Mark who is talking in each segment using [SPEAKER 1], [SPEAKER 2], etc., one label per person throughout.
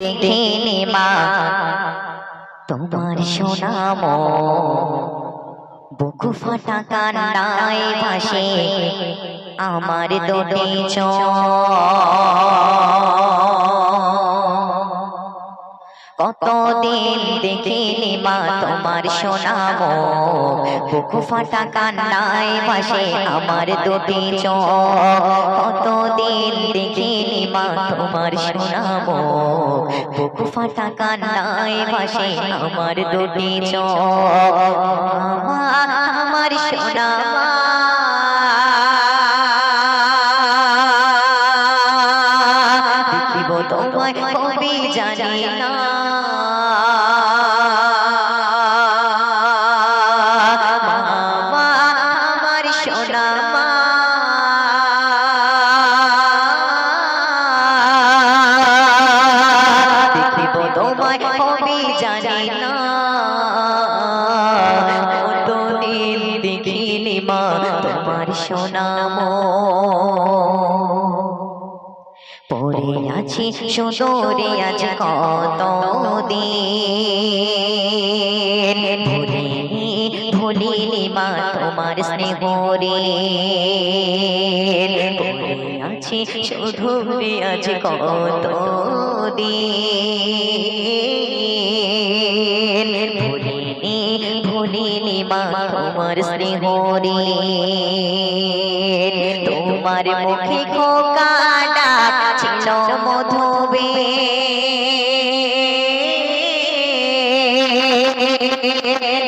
[SPEAKER 1] দেখিনি মা তোমার সোনাম বুকু ফাটা কান্নায় ভাসে আমার দুটি কতদিন দেখিনি মা তোমার সোনাম। বুকু ফাটা কান্নায় ভাসে আমার দুটি কতদিন দেখিনি মা তোমার সোনাম। বুকু ফাটা কান্নায় ভাসে আমার দুটি আমার সোনা দেখিব তোমায় কবি জানি না। তোমায় কবি জানি না। দেখিনি মা তোমার সোনাম আছি সুদূরে আজ কত দিন? ভুলিনি মা তোমার স্নেহ রে। আছি সুদূরে আজ কত দিন? ভুলিনি ভুলিনি মা তোমার স্নেহ রে। তোমার মুখে খোকা ছিল মধুবে।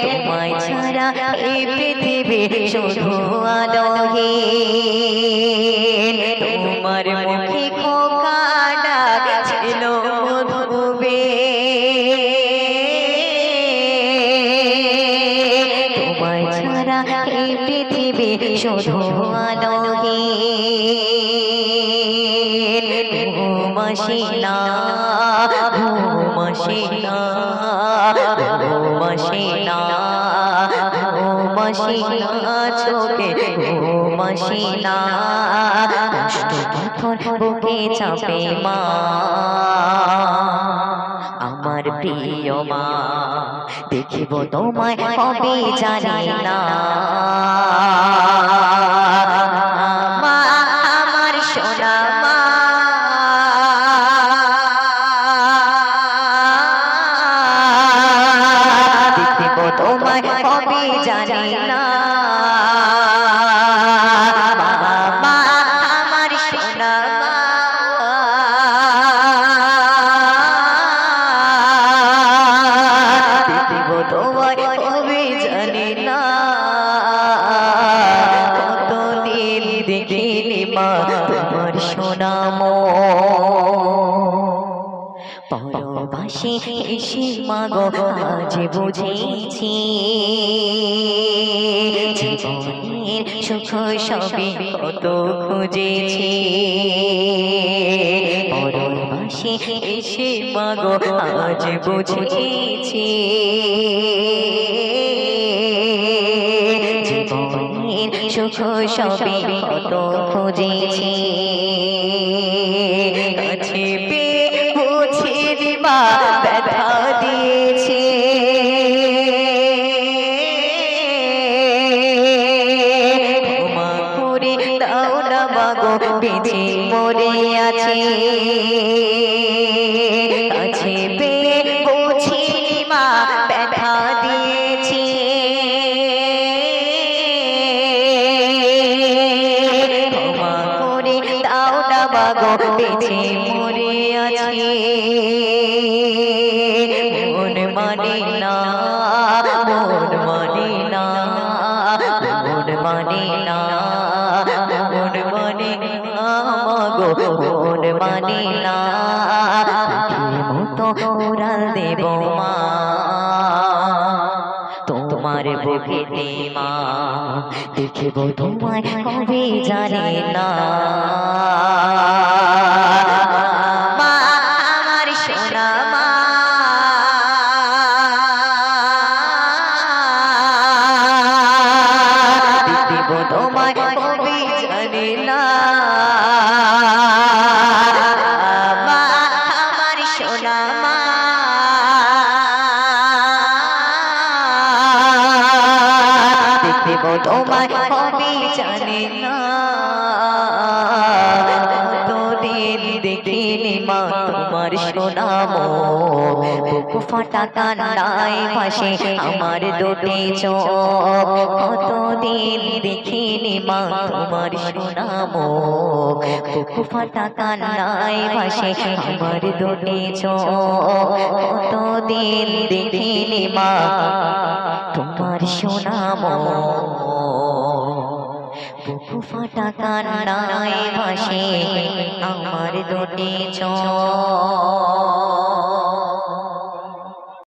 [SPEAKER 1] তোমায় ছাড়া এই পৃথিবী শুধু আলোহে। তোমার মুখে খোকা ডাক ছিল মধুবে। তোমায় ছাড়া এই পৃথিবী শুধু আলোহে। চাপে মা আমার প্রিয় মা দেখিব তোমায় কবে জানি না। মা আমার সোনা পরবাসী এসে মাগো আজ বুঝেছি। জীবনের সুখ সবে কত খুঁজেছি। পরবাসী এসে মাগো আজ বুঝেছি। জীবনের সুখ সবে কত খুঁজেছি। কাছে মা ব্যথা দিয়েছে। ক্ষমা করে দাও না মাগো বেঁচে মরে আছে। কাছে পেয়ে বুঝিনি মা, ব্যথা দিয়েছে। ক্ষমা করে দাও না মাগো বেঁচে মরে আছে। মন না মন মানে না মন মানে না মন মানে না মাগো মন মানে না মতো উড়াল দেব মা, তোমার বুকেতে মা কবে জানি না। তোমায় কবি জানি না মা আমার সোনা আমার দেখিব তোমার কবি জানি না মা তোমার সোনাম বুক ফাটা কান্নায় ভাসে আমার দুটি চোখ, কতদিন দেখিনি মা? তোমার সোনাম বুক ফাটা কান্নায় ভাসে আমার দুটি চোখ কতদিন দেখিনি মা? তোমার সোনাম। বুকু ফাটা কান্নায় ভাসে আমার দুটি চোখ